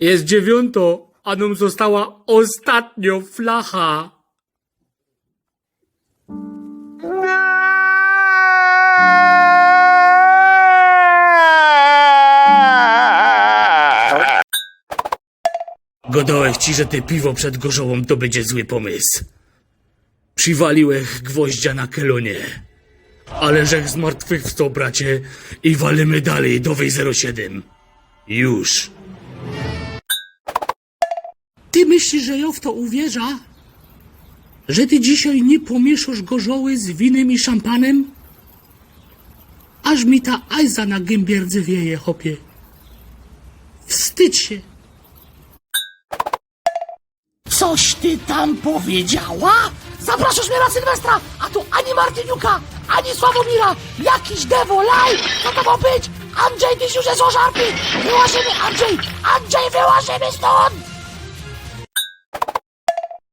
Jest dziewiąto, a nam została ostatnio flacha. Godałech ci, że te piwo przed gorzołą to będzie zły pomysł. Przywaliłech gwoździa na kelonie. Ale żech z martwych wstał, bracie, i walimy dalej do wej 07. Już. Ty myślisz, że ja w to uwierza? Że ty dzisiaj nie pomieszasz gorzoły z winem i szampanem? Aż mi ta ajza na gębierdzy wieje, chopie. Wstydź się. Coś ty tam powiedziała? Zapraszasz mnie na Sylwestra, a tu ani Martyniuka, ani Sławomira, jakiś dewo, laj, co to ma być? Andrzej, tyś już jest ożarty, wyłażymy, Andrzej, Andrzej, wyłażymy stąd!